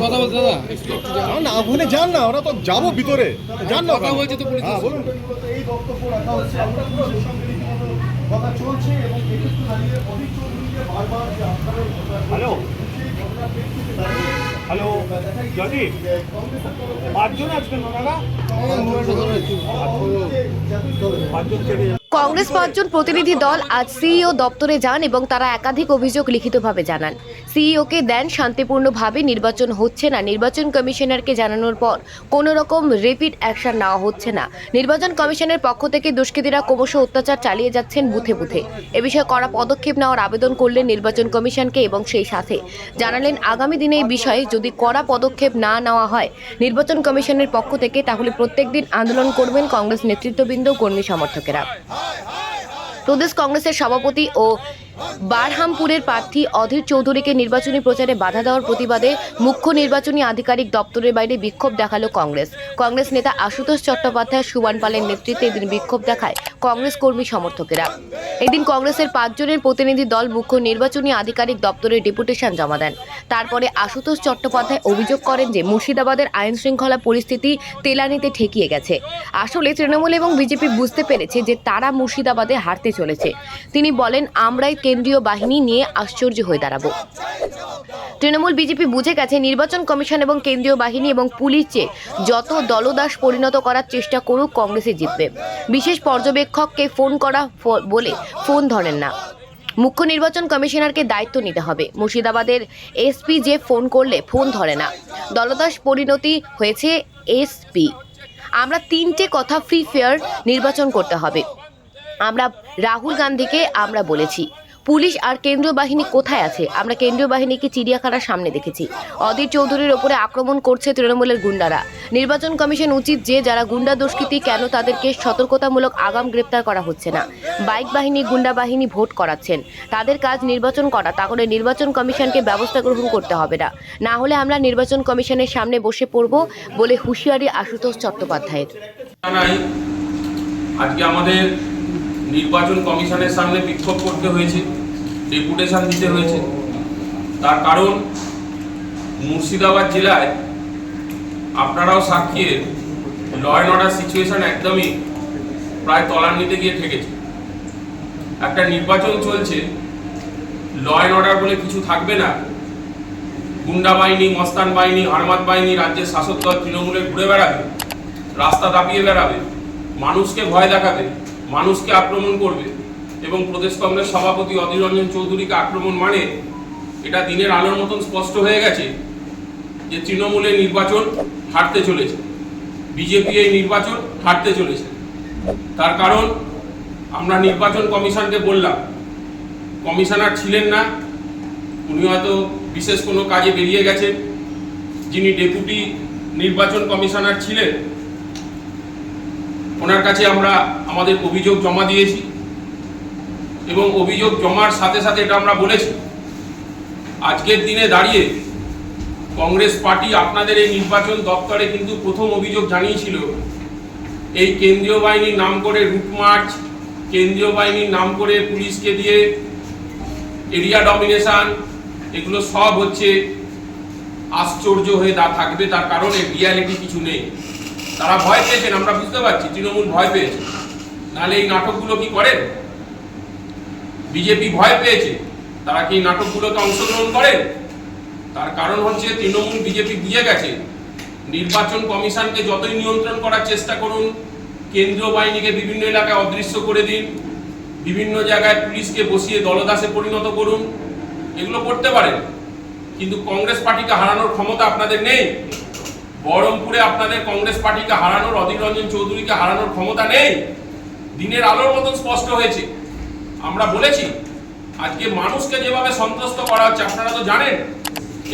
কথা বলতে দাদা না ওখানে যান না ওরা তো যাব ভিতরে। যান না কথা বলছে তো পুলিশ। হ্যাঁ বলুন। এই বক্তব্য রাখা হচ্ছে আমরা পুলিশের কথা চলছে এবং এক্ষেত্রে দাঁড়িয়ে অধিক চৌধুরীকে বারবার যে আপনারা হ্যালো। হ্যালো তরফে পাঁচজন আজকে ওনারা? পাঁচজন থেকে কংগ্রেস পাঁচজন প্রতিনিধি দল আজ সিইও দপ্তরে যান এবং তারা একাধিক অভিযোগ লিখিতভাবে জানান। সিইওকে দেন শান্তিপূর্ণভাবে নির্বাচন হচ্ছে না। নির্বাচন কমিশনারকে জানানোর পর কোনো রকম রিপিট অ্যাকশন নেওয়া হচ্ছে না। নির্বাচন কমিশনের পক্ষ থেকে দুষ্কৃতীরা ক্রমশ অত্যাচার চালিয়ে যাচ্ছেন বুথে বুথে। এ বিষয়ে কড়া পদক্ষেপ নেওয়ার আবেদন করলেন নির্বাচন কমিশনকে এবং সেই সাথে জানালেন আগামী দিনে এই বিষয়ে যদি কড়া পদক্ষেপ না নেওয়া হয় নির্বাচন কমিশনের পক্ষ থেকে, তাহলে প্রত্যেকদিন আন্দোলন করবেন কংগ্রেস নেতৃত্ববৃন্দ কর্মী সমর্থকেরা। প্রদেশ কংগ্রেসের সভাপতি ও বারহামপুরের প্রার্থী অধীর চৌধুরীকে নির্বাচনী প্রচারে বাধা দেওয়ার প্রতিবাদে মুখ্য নির্বাচনী আধিকারিক দপ্তরের বাইরে বিক্ষোভ দেখাল কংগ্রেস। কংগ্রেস নেতা আশুতোষ চট্টোপাধ্যায়, সুবান পালের নেতৃত্বে এদিন বিক্ষোভ দেখায় কংগ্রেস কর্মী সমর্থকেরা। এদিন কংগ্রেসের পাঁচজনের প্রতিনিধি দল মুখ্য নির্বাচনী আধিকারিক দপ্তরে ডেপুটেশন জমা দেন। তারপরে আশুতোষ চট্টোপাধ্যায় অভিযোগ করেন যে মুর্শিদাবাদের আইন শৃঙ্খলা পরিস্থিতি তেলানিতে ঠেকিয়ে গেছে। আসলে তৃণমূল এবং বিজেপি বুঝতে পেরেছে যে তারা মুর্শিদাবাদে হারতে চলেছে। তিনি বলেন, আমরাই কেন্দ্রীয় বাহিনী নিয়ে আশ্চর্য হয়ে দাঁড়াবো। তৃণমূল বিজেপি বুঝে গেছে নির্বাচন কমিশন এবং কেন্দ্রীয় বাহিনী এবং পুলিশ যে যত দলদাস পরিণত করার চেষ্টা করুক কংগ্রেসে জিতবে। বিশেষ পর্যবেক্ষককে ফোন করা বলে ফোন ধরেন না। মুখ্য নির্বাচন কমিশনারকে দায়িত্ব নিতে হবে। মুর্শিদাবাদের এসপি যে ফোন করলে ফোন ধরে না। দলদাস পরিণতি হয়েছে এসপি আমরা তিনটে কথা ফ্রি, ফেয়ার নির্বাচন করতে হবে। আমরা রাহুল গান্ধীকে আমরা বলেছি। পুলিশ আর কেন্দ্রীয় বাহিনী কোথায় আছে? আমরা কেন্দ্রীয় বাহিনীকে চিড়িয়াখানার সামনে দেখেছি। অধীর চৌধুরীর ওপরে আক্রমণ করছে তৃণমূলের গুন্ডারা। নির্বাচন কমিশন উচিত যে, যারা গুন্ডা দুষ্কৃতী, কেন তাদেরকে সতর্কতামূলক আগাম গ্রেপ্তার করা হচ্ছে না? বাইক বাহিনী, গুন্ডা বাহিনী ভোট করাচ্ছেন। তাদের কাজ নির্বাচন করা, তাহলে নির্বাচন কমিশনকে ব্যবস্থা গ্রহণ করতে হবে না। না হলে আমরা নির্বাচন কমিশনের সামনে বসে পড়ব বলে হুঁশিয়ারি আশুতোষ চট্টোপাধ্যায়ের। আজকে আমাদের নির্বাচন কমিশনের সামনে বিক্ষোভ করতে হয়েছে ডেপুটেশন দিতে হয়েছে। তার কারণ, মুর্শিদাবাদ জেলায় আপনারাও সাক্ষীর ল অ্যান্ড অর্ডার সিচুয়েশন একদমই প্রায় তলান্নিতে গিয়ে ঠেকেছে। একটা নির্বাচন চলছে ল অ্যান্ড অর্ডার বলে কিছু থাকবে না। গুন্ডা বাহিনী, মস্তান বাহিনী, হারমাত বাহিনী, রাজ্যের শাসক দল তৃণমূলে ঘুরে বেড়াবে, রাস্তা দাপিয়ে বেড়াবে, মানুষকে ভয় দেখাবে। মানুষকে আক্রমণ করবে এবং প্রদেশ কংগ্রেস সভাপতি অধীর রঞ্জন চৌধুরীকে আক্রমণ মানে এটা দিনের আলোর মতন স্পষ্ট হয়ে গেছে যে তৃণমূলের নির্বাচন হারতে চলেছে। বিজেপি এই নির্বাচন হারতে চলেছে। তার কারণ আমরা নির্বাচন কমিশনকে বললাম, কমিশনার ছিলেন না, উনি হয়তো বিশেষ কোনো কাজে বেরিয়ে গেছেন। যিনি ডেপুটি নির্বাচন কমিশনার ছিলেন ওনার কাছে আমরা আমাদের অভিযোগ জমা দিয়েছি এবং অভিযোগ জমার সাথে সাথে এটা আমরা বলেছি। আজকের দিনে দাঁড়িয়ে কংগ্রেস পার্টি আপনাদের এই নির্বাচন দপ্তরে কিন্তু প্রথম অভিযোগ জানিয়েছিল, এই কেন্দ্রীয় বাহিনীর নাম করে রুট মার্চ, কেন্দ্রীয় বাহিনীর নাম করে পুলিশকে দিয়ে এরিয়া ডমিনেশন, এগুলো সব হচ্ছে আশ্চর্য হয়ে দা থাকবে, তার কারণে রিয়ালিটি কিছু নেই। তারা ভয় পেয়েছেন, আমরা বুঝতে পারছি, তৃণমূল ভয় পেয়েছে। নাহলে এই নাটকগুলো কি করেন? বিজেপি ভয় পেয়েছে, তারা কি নাটকগুলোতে অংশগ্রহণ করেন? তার কারণ হচ্ছে তৃণমূল বিজেপি বুঝে গেছে, নির্বাচন কমিশনকে যতই নিয়ন্ত্রণ করার চেষ্টা করুন, কেন্দ্রীয় বাহিনীকে বিভিন্ন এলাকায় অদৃশ্য করে দিন, বিভিন্ন জায়গায় পুলিশকে বসিয়ে দলদাসে পরিণত করুন, এগুলো করতে পারেন। কিন্তু কংগ্রেস পার্টিকে হারানোর ক্ষমতা আপনাদের নেই। বহরমপুরে আপনাদের কংগ্রেস পার্টিকে হারানোর, অধীর রঞ্জন চৌধুরীকে হারানোর ক্ষমতা নেই। দিনের আলোর মতন স্পষ্ট হয়েছে। আমরা বলেছি, আজকে মানুষকে যেভাবে সন্ত্রস্ত করা হচ্ছে, আপনারা তো জানেন,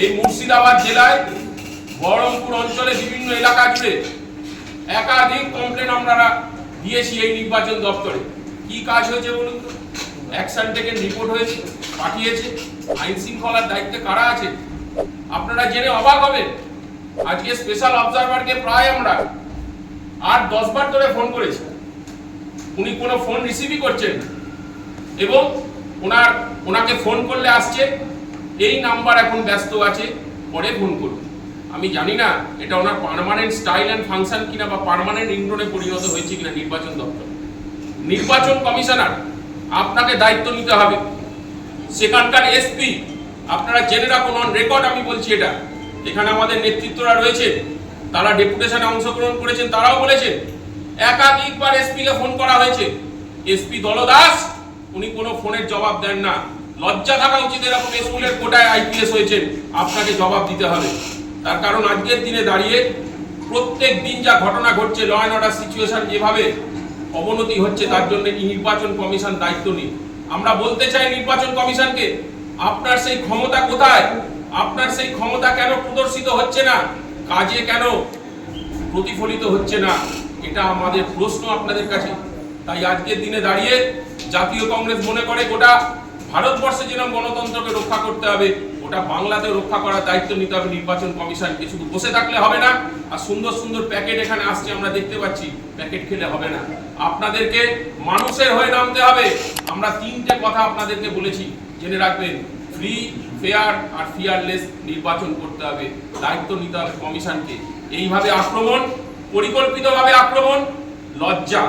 এই মুর্শিদাবাদ জেলায় বহরমপুর অঞ্চলে বিভিন্ন এলাকা জুড়ে একাধিক কমপ্লেন আমরা দিয়েছি এই নির্বাচন দপ্তরে। কি কাজ হয়েছে বলুন তো? অ্যাকশন টেকেন রিপোর্ট হয়েছে, পাঠিয়েছে। আইন শৃঙ্খলার দায়িত্বে কারা আছে? আপনারা জেনে অবাক হবেন। আজকে স্পেশাল অবজারভারকে প্রায় আমরা আট, দশ বার ধরে ফোন করেছি। উনি কোনো ফোন রিসিভই করছেন এবং ওনার, ওনাকে ফোন করলে আসছে, এই নাম্বার এখন ব্যস্ত আছে, পরে ফোন করুন আমি জানি না, এটা ওনার পারমানেন্ট স্টাইল অ্যান্ড ফাংশন কিনা বা পার্মানেন্ট ইন্ডোরে পরিণত হয়েছে কিনা নির্বাচন দপ্তর। নির্বাচন কমিশনার, আপনাকে দায়িত্ব নিতে হবে। সেখানকার এসপি আপনারা জেনে রাখুন অন রেকর্ড আমি বলছি এটা। এখানে আমাদের নেতৃত্বরা রয়েছে তারা ডেপুটেশনে অংশগ্রহণ করেছেন, তারাও বলেছেন, একাধিকবার এসপি কে ফোন করা হয়েছে। এসপি দলদাস, উনি কোনো ফোনের জবাব দেন না। লজ্জা থাকা উচিত এরকম স্কুলের কোটায় আইপিএস হয়েছেন, আপনাকে জবাব দিতে হবে। তার কারণ আজকের দিনে দাঁড়িয়ে প্রত্যেক দিন যা ঘটনা ঘটছে ল অ্যান্ড অর্ডার সিচুয়েশন যেভাবে অবনতি হচ্ছে, তার জন্য নির্বাচন কমিশন দায়িত্ব নিই আমরা বলতে চাই নির্বাচন কমিশনকে, আপনার সেই ক্ষমতা কোথায়? আপনার সেই ক্ষমতা কেন প্রদর্শিত হচ্ছে না? কাজে কেন প্রতিফলিত হচ্ছে না? এটা আমাদের প্রশ্ন আপনাদের কাছে। তাই আজকের দিনে দাঁড়িয়ে জাতীয় কংগ্রেস মনে করে গোটা ভারতবর্ষে যেরকম গণতন্ত্রকে রক্ষা করতে হবে ওটা বাংলাতে রক্ষা করার দায়িত্ব নিতে হবে নির্বাচন কমিশনকে শুধু বসে থাকলে হবে না, আর সুন্দর সুন্দর প্যাকেট এখানে আসছে, আমরা দেখতে পাচ্ছি, প্যাকেট খেলে হবে না। আপনাদেরকে মানুষের হয়ে নামতে হবে। আমরা তিনটে কথা আপনাদেরকে বলেছি, জেনে রাখবেন ফ্রি ফেয়ার আর ফিয়ারলেস নির্বাচন করতে হবে, দায়িত্ব নিতে হবে কমিশনকে। এইভাবে আক্রমণ, পরিকল্পিতভাবে আক্রমণ, লজ্জা,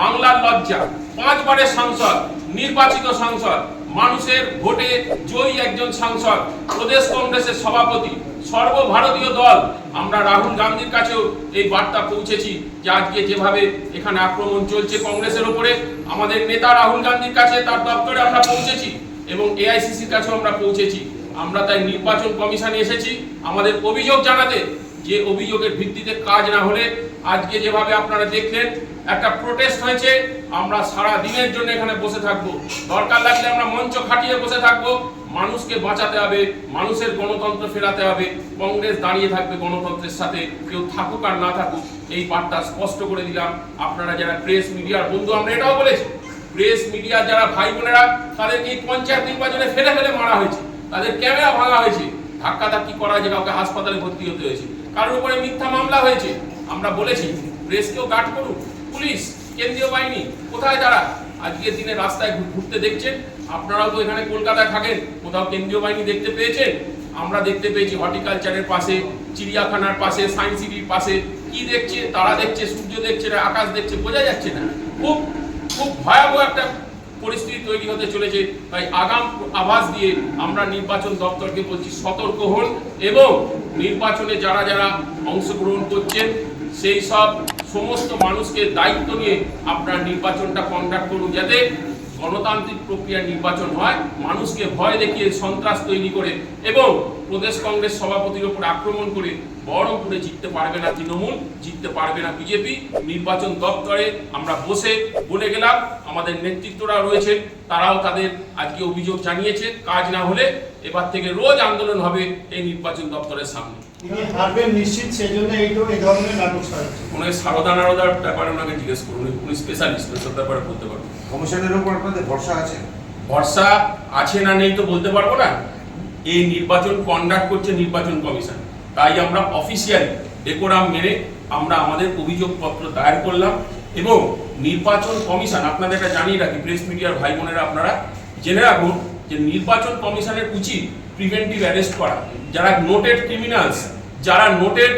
বাংলার লজ্জা। পাঁচবারের সাংসদ, নির্বাচিত সাংসদ, মানুষের ভোটে জয়ী একজন সাংসদ, প্রদেশ কংগ্রেসের সভাপতি, সর্বভারতীয় দল। আমরা রাহুল গান্ধীর কাছেও এই বার্তা পৌঁছেছি যে আজকে যেভাবে এখানে আক্রমণ চলছে কংগ্রেসের উপরে আমাদের নেতা রাহুল গান্ধীর কাছে তার দপ্তরে আমরা পৌঁছেছি। এবং এআইসিসির কাছেও আমরা পৌঁছেছি। আমরা তাই নির্বাচন কমিশনে এসেছি। আমাদের অভিযোগ জানাতে যে অভিযোগের ভিত্তিতে কাজ না হলে আজকে যেভাবে আপনারা দেখলেন, একটা প্রোটেস্ট হয়েছে। আমরা সারা দিনের জন্য এখানে বসে থাকব। দরকার লাগলে আমরা মঞ্চ খাটিয়ে বসে থাকব। মানুষকে বাঁচাতে হবে, মানুষের গণতন্ত্র ফেরাতে হবে। কংগ্রেস দাঁড়িয়ে থাকবে গণতন্ত্রের সাথে। কেউ থাকুক আর না থাকুক, এই বার্তা স্পষ্ট করে দিলাম। আপনারা যারা প্রেস মিডিয়ার বন্ধু, আমরা এটাও বলেছি। প্রেস মিডিয়া যারা ভাই বোনেরা, তাদেরকে এই পঞ্চায়েত নির্বাচনে ফেলে ফেলে মারা হয়েছে। তাদের ক্যামেরা ভাঙা হয়েছে। ধাক্কা ধাক্কি করা হয়েছে, কাউকে হাসপাতালে ভর্তি হতে হয়েছে। কারোর উপরে মিথ্যা মামলা হয়েছে। আমরা বলেছি, প্রেসকেও গার্ড করুক, পুলিশ, কেন্দ্রীয় বাহিনী, কোথায় তারা আজকের দিনে রাস্তায় ঘুরতে দেখছেন। আপনারাও তো এখানে কলকাতায় থাকেন, কোথাও কেন্দ্রীয় বাহিনী দেখতে পেয়েছেন? আমরা দেখতে পেয়েছি হর্টিকালচারের পাশে, চিড়িয়াখানার পাশে, সায়েন্স সিটির পাশে। কি দেখছে? তারা দেখছে, সূর্য দেখছে আকাশ দেখছে, বোঝা যাচ্ছে না। খুব খুব ভয়াবহ একটা পরিস্থিতি তৈরি হতে চলেছে। তাই আগাম আভাস দিয়ে আমরা নির্বাচন দপ্তরকে বলছি, সতর্ক হন এবং নির্বাচনে যারা যারা অংশগ্রহণ করছেন, সেই সব সমস্ত মানুষকে দায়িত্ব নিয়ে আপনার নির্বাচনটা কন্ডাক্ট করুন যাতে গণতান্ত্রিক প্রক্রিয়া নির্বাচন হয়, মানুষকে ভয় দেখিয়ে সন্ত্রাস তৈরি করে এবং প্রদেশ কংগ্রেস সভাপতির উপর আক্রমণ করে বহরমপুরে জিততে পারবে না তৃণমূল, জিততে পারবে না বিজেপি। নির্বাচন দপ্তরে আমরা বসে বলে গেলাম, আমাদের নেতৃত্বরা রয়েছেন, তারাও তাদের আজকে অভিযোগ জানিয়েছে, কাজ না হলে এবার থেকে রোজ আন্দোলন হবে এই নির্বাচন দপ্তরের সামনে। তিনি হারবেন নিশ্চিত সেই জন্য এই এই ধরনের নাটক সাজাচ্ছে। উনি সারদা নারদার ব্যাপারে ওনাকে জিজ্ঞেস করুন উনি স্পেশালিস্ট ওসব ব্যাপারে বলতে পারবেন কমিশনের উপর আপনাদের ভরসা আছে? ভরসা আছে না নেই তো বলতে পারব না। এই নির্বাচন কন্ডাক্ট করছে নির্বাচন কমিশন। তাই আমরা অফিসিয়ালি ডেকোরাম মেনে আমরা আমাদের অভিযোগপত্র দায়ের করলাম এবং নির্বাচন কমিশন আপনাদের এটা জানিয়ে রাখি প্রেস মিডিয়ার ভাই বোনেরা আপনারা জেনে রাখুন যে নির্বাচন কমিশনের উচিত প্রিভেন্টিভ অ্যারেস্ট করা। যারা নোটেড ক্রিমিনালস যারা নোটেড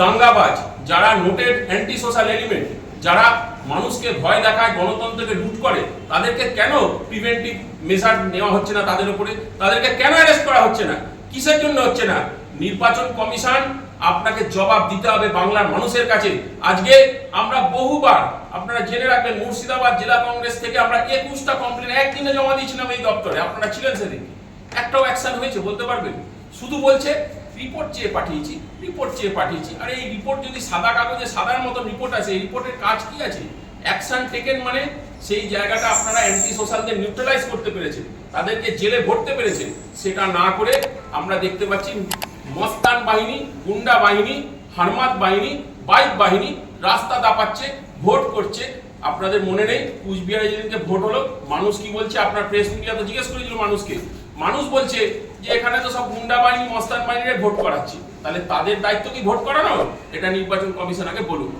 দাঙ্গাবাজ, যারা নোটেড অ্যান্টি সোশ্যাল এলিমেন্ট যারা মানুষকে ভয় দেখায়, গণতন্ত্রকে লুট করে, তাদেরকে কেন প্রিভেন্টিভ মেজার নেওয়া হচ্ছে না তাদের উপরে? তাদেরকে কেন অ্যারেস্ট করা হচ্ছে না? কিসের জন্য হচ্ছে না? নির্বাচন কমিশন আপনাকে জবাব দিতে হবে বাংলার মানুষের কাছে। আজকে আমরা বহুবার, আপনারা জেনে রাখবেন, মুর্শিদাবাদ জেলা কংগ্রেস থেকে আমরা একুশটা কমপ্লেন একদিনে জমা দিয়েছিলাম এই দপ্তরে। আপনারা ছিলেন সেদিন। একটাও অ্যাকশন হয়েছে, বলতে পারবেন? শুধু বলছে রিপোর্ট চেয়ে পাঠিয়েছি রিপোর্ট চেয়ে পাঠিয়েছি। আর এই রিপোর্ট যদি সাদা কাগজে সাদার মতো রিপোর্ট আছে, এই রিপোর্টের কাজ কি আছে? অ্যাকশন টেকেন মানে সেই জায়গাটা আপনারা অ্যান্টি সোশ্যালদের নিউট্রালাইজ করতে পেরেছেন, তাদেরকে জেলে ভরতে পেরেছেন, সেটা না করে আমরা দেখতে পাচ্ছি মস্তান বাহিনী, গুন্ডা বাহিনী, হারমাত বাহিনী, বাইক বাহিনী রাস্তা দাপাচ্ছে, ভোট করছে। আপনাদের মনে নেই, কুচবিহারে যেদিনকে ভোট হলো, মানুষ কি বলছে? আপনার প্রেস মিডিয়া তো জিজ্ঞেস করেছিল মানুষকে। মানুষ বলছে যে এখানে তো সব গুন্ডা বাহিনী, মস্তান বাহিনীর ভোট করাচ্ছি। তাহলে তাদের দায়িত্ব কি ভোট করানো? এটা নির্বাচন কমিশন আগে বলুন